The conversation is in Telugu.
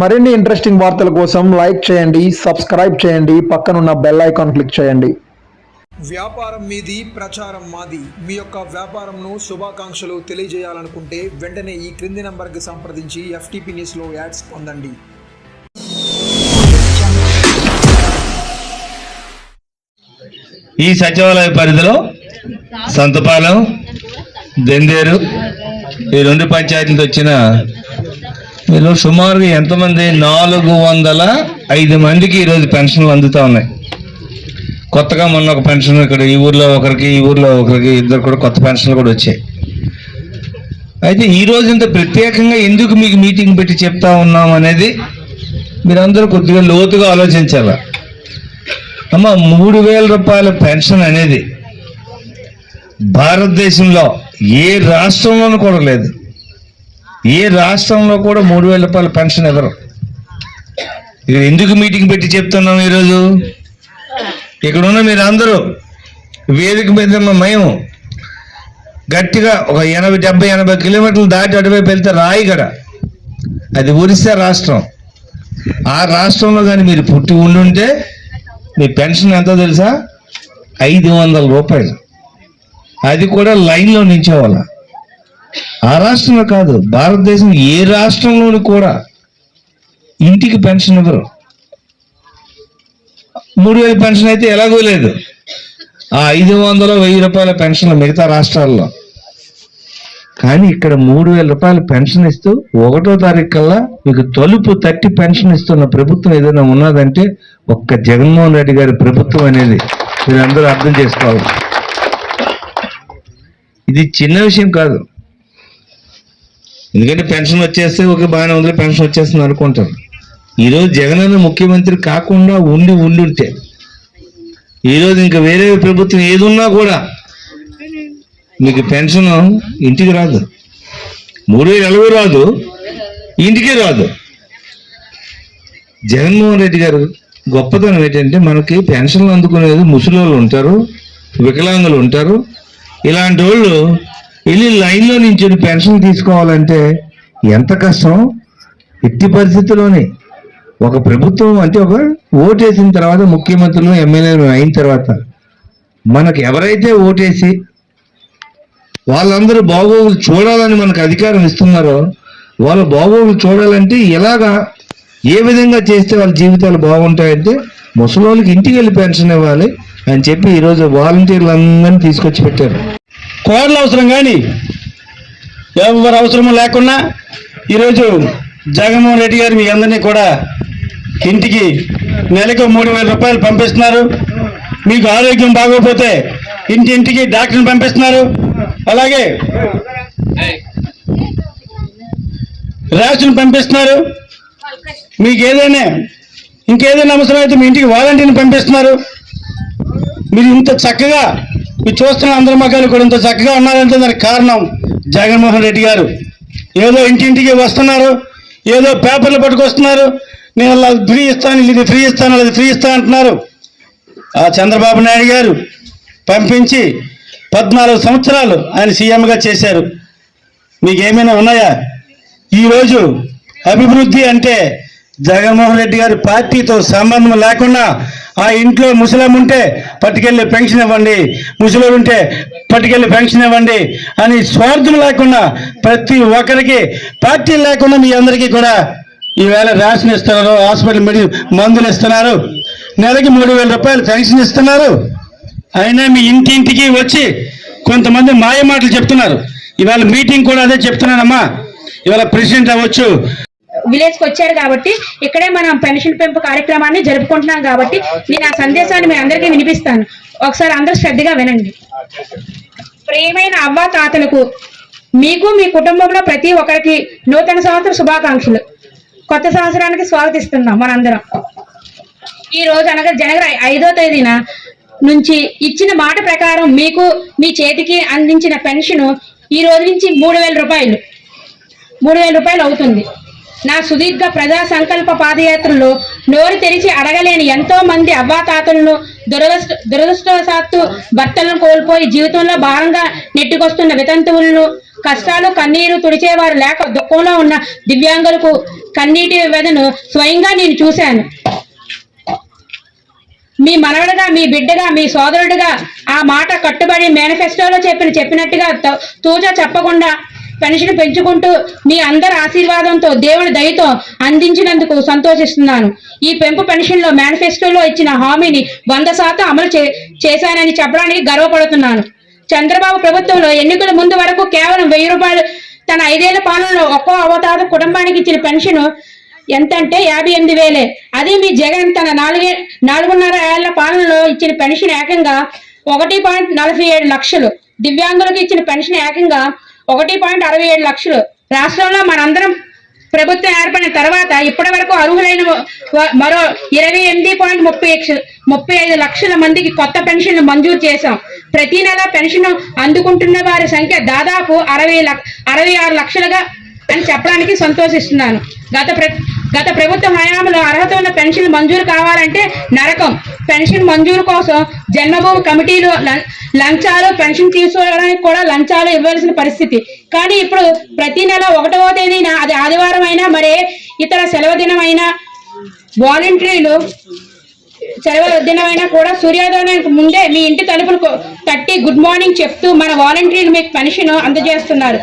మరిన్ని ఇంట్రెస్టింగ్ వార్తల కోసం లైక్ చేయండి సబ్స్క్రైబ్ చేయండి పక్కనున్న బెల్ ఐకాన్ క్లిక్ చేయండి. వ్యాపారం మీది ప్రచారం మాది. మీ యొక్క వ్యాపారంను శుభాకాంక్షలు తెలియజేయాలనుకుంటే వెంటనే ఈ క్రింది నంబర్కి సంప్రదించి ఎఫ్టీపీ న్యూస్లో యాడ్స్ పొందండి. ఈ సచివాలయ పరిధిలో సంతపాలెం దెందేరు ఈ రెండు పంచాయతీలకు వచ్చిన వీళ్ళు సుమారుగా ఎంతమంది? నాలుగు వందల ఐదు మందికి ఈరోజు పెన్షన్లు అందుతూ ఉన్నాయి. కొత్తగా మొన్న ఒక పెన్షన్ ఇక్కడ ఈ ఊర్లో ఒకరికి ఈ ఊర్లో ఒకరికి ఇద్దరు కూడా కొత్త పెన్షన్లు కూడా వచ్చాయి. అయితే ఈరోజు ఇంత ప్రత్యేకంగా ఎందుకు మీకు మీటింగ్ పెట్టి చెప్తా ఉన్నాం అనేది మీరందరూ కొద్దిగా లోతుగా ఆలోచించాల? అమ్మ మూడు వేల రూపాయల పెన్షన్ అనేది భారతదేశంలో ఏ రాష్ట్రంలోనూ కూడా లేదు. ఏ రాష్ట్రంలో కూడా మూడు వేల రూపాయల పెన్షన్ ఇవ్వరు. ఇక్కడ ఎందుకు మీటింగ్ పెట్టి చెప్తున్నాం ఈరోజు? ఇక్కడ ఉన్న మీరు అందరూ వేదిక మీద మేము గట్టిగా ఒక ఎనభై డెబ్బై ఎనభై కిలోమీటర్లు దాటి అటువైపు వెళ్తే రాయిగడ. అది ఒరిస్సా రాష్ట్రం. ఆ రాష్ట్రంలో కానీ మీరు పుట్టి ఉండుంటే మీ పెన్షన్ ఎంతో తెలుసా? ఐదు వందల రూపాయలు. అది కూడా లైన్లో నించేవాళ్ళ ఆ రాష్ట్రంలో కాదు భారతదేశం ఏ రాష్ట్రంలోనూ కూడా ఇంటికి పెన్షన్ ఇవ్వరు. మూడు వేల పెన్షన్ అయితే ఎలాగో లేదు. ఆ ఐదు వందల వెయ్యి రూపాయల పెన్షన్ మిగతా రాష్ట్రాల్లో. కానీ ఇక్కడ మూడు వేల రూపాయల పెన్షన్ ఇస్తూ ఒకటో తారీఖు కల్లా మీకు తలుపు తట్టి పెన్షన్ ఇస్తున్న ప్రభుత్వం ఏదైనా ఉన్నదంటే ఒక్క జగన్మోహన్ రెడ్డి గారి ప్రభుత్వం అనేది మీరు అందరూ అర్థం చేసుకోవాలి. ఇది చిన్న విషయం కాదు. ఎందుకంటే పెన్షన్ వచ్చేస్తే ఒక బాగానే ఉంది పెన్షన్ వచ్చేస్తుంది అనుకుంటారు. ఈరోజు జగన్ ముఖ్యమంత్రి కాకుండా ఉండి ఉండుంటే ఈరోజు ఇంకా వేరే ప్రభుత్వం ఏది ఉన్నా కూడా మీకు పెన్షన్ ఇంటికి రాదు. మూడు వేలు ఎలాగో రాదు ఇంటికే రాదు. జగన్మోహన్ రెడ్డి గారు గొప్పతనం ఏంటంటే మనకి పెన్షన్లు అందుకునేది ముసలి ఉంటారు వికలాంగులు ఉంటారు. ఇలాంటి వాళ్ళు వెళ్ళి లైన్లో నుంచి పెన్షన్ తీసుకోవాలంటే ఎంత కష్టం? ఎట్టి పరిస్థితుల్లోనే. ఒక ప్రభుత్వం అంటే ఒక ఓటేసిన తర్వాత ముఖ్యమంత్రులు ఎమ్మెల్యేలు అయిన తర్వాత మనకు ఎవరైతే ఓటేసి వాళ్ళందరూ బాగోగులు చూడాలని మనకు అధికారం ఇస్తున్నారో వాళ్ళ బాగోగులు చూడాలంటే ఎలాగా ఏ విధంగా చేస్తే వాళ్ళ జీవితాలు బాగుంటాయంటే ముసలోళ్ళకి ఇంటికి వెళ్ళి పెన్షన్ ఇవ్వాలి అని చెప్పి ఈరోజు వాలంటీర్లు అందరినీ తీసుకొచ్చి పెట్టారు. కోడలు అవసరం కానీ ఎవరు అవసరము లేకుండా ఈరోజు జగన్మోహన్ రెడ్డి గారు మీ అందరినీ కూడా ఇంటికి నెలకు మూడు వేల రూపాయలు పంపిస్తున్నారు. మీకు ఆరోగ్యం బాగోకపోతే ఇంటి ఇంటికి డాక్టర్ని పంపిస్తున్నారు. అలాగే రేషన్ పంపిస్తున్నారు. మీకు ఏదైనా ఇంకేదైనా అవసరం అయితే మీ ఇంటికి వాలంటీర్ని పంపిస్తున్నారు. మీరు ఇంత చక్కగా మీరు చూస్తున్న అందరి మగ్గాలు కూడా ఇంత చక్కగా ఉన్నారంటే దానికి కారణం జగన్మోహన్ రెడ్డి గారు. ఏదో ఇంటింటికి వస్తున్నారు ఏదో పేపర్లు పట్టుకొస్తున్నారు. నేను అలా ఫ్రీ ఇస్తాను ఇది ఫ్రీ ఇస్తాను అది ఫ్రీ ఇస్తాను అంటున్నారు. ఆ చంద్రబాబు నాయుడు గారు పంపించి పద్నాలుగు సంవత్సరాలు ఆయన సీఎంగా చేశారు. మీకేమైనా ఉన్నాయా? ఈరోజు అభివృద్ధి అంటే జగన్మోహన్ రెడ్డి గారి పార్టీతో సంబంధం లేకుండా ఆ ఇంట్లో ముసలం ఉంటే పట్టుకెళ్ళి పెన్షన్ ఇవ్వండి ముసలం ఉంటే పట్టుకెళ్ళి పెన్షన్ ఇవ్వండి అని స్వార్థం లేకుండా ప్రతి ఒక్కరికి పార్టీ లేకుండా మీ అందరికీ కూడా ఈవేళ రేషన్ ఇస్తున్నారు హాస్పిటల్ మెడి మందులు ఇస్తున్నారు నెలకి మూడు వేల రూపాయలు పెన్షన్ ఇస్తున్నారు. అయినా మీ ఇంటింటికి వచ్చి కొంతమంది మాయ మాటలు చెప్తున్నారు. ఇవాళ మీటింగ్ కూడా అదే చెప్తున్నానమ్మా. ఇవాళ ప్రెసిడెంట్ అవ్వచ్చు విలేజ్కి వచ్చారు కాబట్టి ఇక్కడే మనం పెన్షన్ పెంపు కార్యక్రమాన్ని జరుపుకుంటున్నాం కాబట్టి నేను ఆ సందేశాన్ని మీ అందరికీ వినిపిస్తాను. ఒకసారి అందరూ శ్రద్ధగా వినండి. ప్రియమైన అవ్వ తాతలకు మీకు మీ కుటుంబంలో ప్రతి ఒక్కరికి నూతన సంవత్సర శుభాకాంక్షలు. కొత్త సంవత్సరానికి స్వాగతిస్తున్నాం మనందరం. ఈ రోజు అనగా జనవరి ఐదో తేదీన నుంచి ఇచ్చిన మాట ప్రకారం మీకు మీ చేతికి అందించిన పెన్షన్ ఈ రోజు నుంచి మూడు వేల రూపాయలు. మూడు వేల రూపాయలు అవుతుంది. నా సుదీర్ఘ ప్రజా సంకల్ప పాదయాత్రలో నోరు తెరిచి అడగలేని ఎంతో మంది అవ్వాతాతలను దురదృష్ట దురదృష్టవశాత్తు భర్తలను కోల్పోయి జీవితంలో భారంగా నెట్టుకొస్తున్న వితంతువులను కష్టాలు కన్నీరు తుడిచేవారు లేక దుఃఖంలో ఉన్న దివ్యాంగులకు కన్నీటి వెదను స్వయంగా నేను చూశాను. మీ మనవడగా మీ బిడ్డగా మీ సోదరుడిగా ఆ మాట కట్టుబడి మేనిఫెస్టోలో చెప్పిన చెప్పినట్టుగా త- తూచా చెప్పకుండా పెన్షన్ పెంచుకుంటూ మీ అందరి ఆశీర్వాదంతో దేవుడి దయతో అందించినందుకు సంతోషిస్తున్నాను. ఈ పెంపు పెన్షన్లో మేనిఫెస్టోలో ఇచ్చిన హామీని వంద శాతం అమలు చే- చేశానని చెప్పడానికి గర్వపడుతున్నాను. చంద్రబాబు ప్రభుత్వంలో ఎన్నికల ముందు వరకు కేవలం వెయ్యి రూపాయలు తన ఐదేళ్ళ పాలనలో ఒక్కో అవతార కుటుంబానికి ఇచ్చిన పెన్షన్ ఎంతంటే యాభై ఎనిమిది వేలే. అదే మీ జగన్ తన నాలుగే నాలుగున్నర ఏళ్ళ పాలనలో ఇచ్చిన పెన్షన్ ఏకంగా ఒకటి పాయింట్ నలభై ఏడు లక్షలు. దివ్యాంగులకు ఇచ్చిన పెన్షన్ ఏకంగా ఒకటి పాయింట్ అరవై ఏడు లక్షలు. రాష్ట్రంలో మనందరం ప్రభుత్వం ఏర్పడిన తర్వాత ఇప్పటి వరకు అర్హులైన మరో ఇరవై ఎనిమిది పాయింట్ ముప్పై ముప్పై ఐదు లక్షల మందికి కొత్త పెన్షన్లు మంజూరు చేశాం. ప్రతి నెల పెన్షన్ అందుకుంటున్న వారి సంఖ్య దాదాపు అరవై లక్ష అరవై ఆరు లక్షలుగా అని చెప్పడానికి సంతోషిస్తున్నాను. గత ప్ర గత ప్రభుత్వ హయాంలో అర్హత ఉన్న పెన్షన్ మంజూరు కావాలంటే నరకం. పెన్షన్ మంజూరు కోసం జన్మభూమి కమిటీలు లంచాలు పెన్షన్ తీసుకోవడానికి కూడా లంచాలు ఇవ్వాల్సిన పరిస్థితి. కానీ ఇప్పుడు ప్రతి నెల ఒకటవ తేదీన అది ఆదివారం అయినా మరే ఇతర సెలవు దినమైనా వాలంటీర్లు సెలవు దినమైనా కూడా సూర్యోదయానికి ముందే మీ ఇంటి తలుపులు తట్టి గుడ్ మార్నింగ్ చెప్తూ మన వాలంటీర్లు మీకు పెన్షన్ అందజేస్తున్నారు.